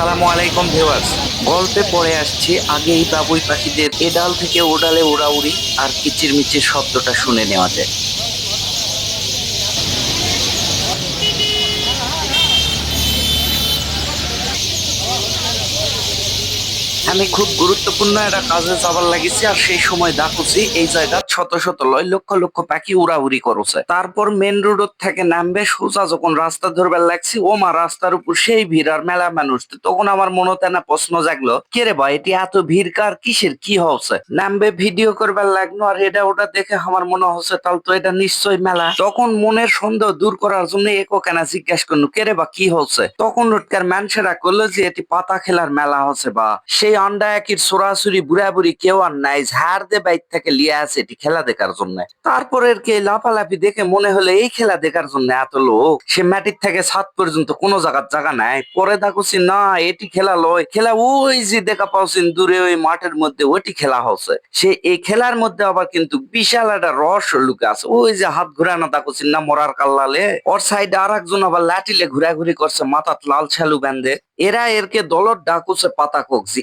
আসসালামু আলাইকুম ভিউয়ার্স। গল্পে পড়ে আসছি এই বাবুই পাখিদের এডাল থেকে ওডালে উড়াউড়ি আর কিচিরমিচির শব্দটা শুনে নেওয়া যায়। আমি খুব গুরুত্বপূর্ণ একটা কাজে যাবার লাগিছি, আর সেই সময় দেখছি এই জায়গা শত শত লয় লক্ষ লক্ষ পাখি উড়াউড়ি করছে। তারপর মেন রোড থেকে নামবে সোজা যখন রাস্তা ধরবার লাগছি, ও মা রাস্তার উপর সেই ভিড় আর মেলা মানুষ। তখন আমার মনে না প্রশ্ন জাগলো, কে রে ভাই, এটি এত ভিড় কার? কিসের কি হচ্ছে? নামবে ভিডিও করবার লাগল, আর এটা ওটা দেখে আমার মনে হচ্ছে, তাহলে তো এটা নিশ্চয়ই মেলা। তখন মনের সন্দেহ দূর করার জন্য একো কেনা জিজ্ঞাসা করল, কে রে বা, কি হচ্ছে? তখন রোটকার মানুষেরা করল যে, এটি পাতা খেলার মেলা হচ্ছে বা, সেই আন্ডা একির সরাসরি বুড়া বুড়ি কেউ আর নাই, ঝাড় দে বাইক থেকে লিয়ে আছে এটি খেলা দেখার জন্য। তারপরে এর কে লাফালাফি দেখে মনে হলো এই খেলা দেখার জন্য এত লোক। সে মাটির থেকে ছাদ পর্যন্ত কোনো জায়গার জায়গা নাই। পরে দেখছি না, এটি খেলা লয়। খেলা ওই যে দেখা পাওছেন দূরে ওই মাঠের মধ্যে ওইটি খেলা হচ্ছে। সে এই খেলার মধ্যে আবার কিন্তু বিশাল একটা রহস্য লুকে আছে। ওই যে হাত ঘুরানো দেখছি না, মরার কাল্লালে। ওর সাইডে আর একজন আবার লাঠিলে ঘুরাঘুরি করছে, মাথাত লাল ছালু বেঁধে। এরা এরকে দলর ডাকুছে পাতা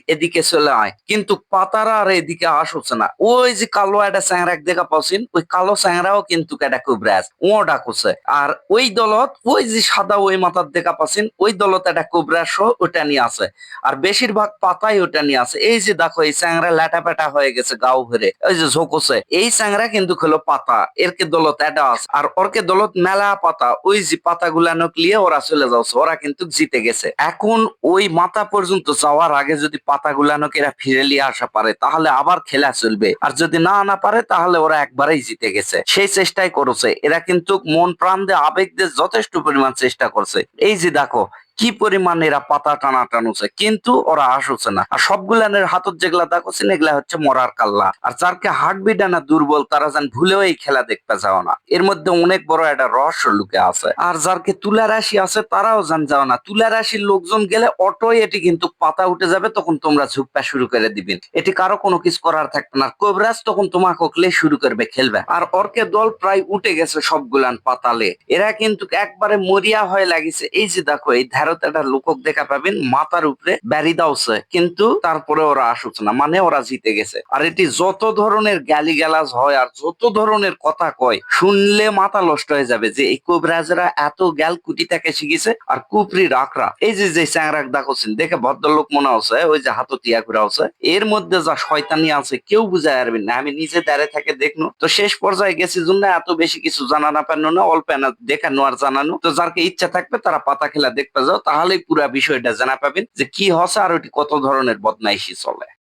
এদিকে চলে আয়। কিন্তু পাতারা আর এদিকে আসছে না। ওই যে কালো একটা স্যাংরা দেখা পাচ্ছেন ওই কালো স্যাংরাও কিন্তু একটা কুবরাজ ও ডাকুছে। আর ওই দলত, ওই যে সাদা ওই মাথার দেখা পাচ্ছেন ওই দলত একটা কুবরাজ ওটা নিয়ে আছে আর বেশিরভাগ পাতাই ওটা নিয়ে আছে এই যে দেখো, এই স্যাংরা ল্যাটা পেটা হয়ে গেছে গাও ভরে। ওই যে ঝোকছে। এই স্যাংরা কিন্তু হলো পাতা। এরকে দলত এটা আছে। আর ওরকে দলত মেলা পাতা। ওই যে পাতাগুলা নকলিয়ে ওরা চলে যাচ্ছে। ওরা কিন্তু জিতে গেছে। এখন ওই মাথা পর্যন্ত যাওয়ার আগে যদি পাতাগুলানক এরা ফিরে নিয়ে আসা পারে, তাহলে আবার খেলা চলবে। আর যদি না না পারে, তাহলে ওরা একবারেই জিতে গেছে। সেই চেষ্টাই করেছে। এরা কিন্তু মন প্রাণ দিয়ে আবেগ দিয়ে যথেষ্ট পরিমাণ চেষ্টা করছে। এই যে দেখো কি পরিমাণ এরা পাতা টানা টানুছে, কিন্তু ওরা আসছে না। আর সবগুলানের হাতত যেগুলা দেখছেন এগুলা হচ্ছে মরার কাল্লা। আর যারকে হার্টবি ডানা দুর্বল, তারা যেন ভুলেও এই খেলা দেখতে যাও না। এর মধ্যে অনেক বড় একটা রহস্য লুকে আছে। আর যারকে তুলা রাশি আছে, তারাও যান যাও না। তুলা রাশির লোকজন গেলে অটোই এটি কিন্তু পাতা উঠে যাবে, তখন তোমরা ঝুঁকপা শুরু করে দিবেন এটি কারও কোনো কিছু করার থাকবে না। কোবরাজ তখন তোমাকে ওকলে শুরু করবে, খেলবে। আর অর্কে দল প্রায় উঠে গেছে সবগুলান পাতালে। এরা কিন্তু একবারে মরিয়া হয়ে লাগিছে। এই যে দেখো, এই ধারত একটা লোকক দেখা পাবেন মাথার উপরে ব্যারি দাওছে কিন্তু তারপরে ওরা আসুচ্ছে না মানে ওরা জিতে গেছে। আর এটি যত ধরনের গালি গালাজ হয় আর যত ধরনের কথা কয়, শুনলে মাথা নষ্ট হয়ে যাবে যে এই কোবরাজরা এত গ্যাল কুটি থেকে শিখেছে আর কুপরি রাখরা এই যে যে স্যাংরাক দেখছেন দেখে ভদ্রলোক মনে হচ্ছে, ওই যে হাত তিয়া ঘুরা হচ্ছে। এর মধ্যে যা শয়তানি আছে, কেউ বুঝায় পারবেন না। আমি নিজে দাঁড়িয়ে থেকে দেখনো। তো শেষ পর্যায়ে গেছি জন্য এত বেশি কিছু জানা না পারনো না, অল্প না, দেখানো আর জানানো। তো যারকে ইচ্ছা থাকবে, তারা পাতা খেলা দেখতে যাও তাহলেই পুরা বিষয়টা জানা পাবেন যে কি হসে আর ওটি কত ধরনের বদমাইশি চলে।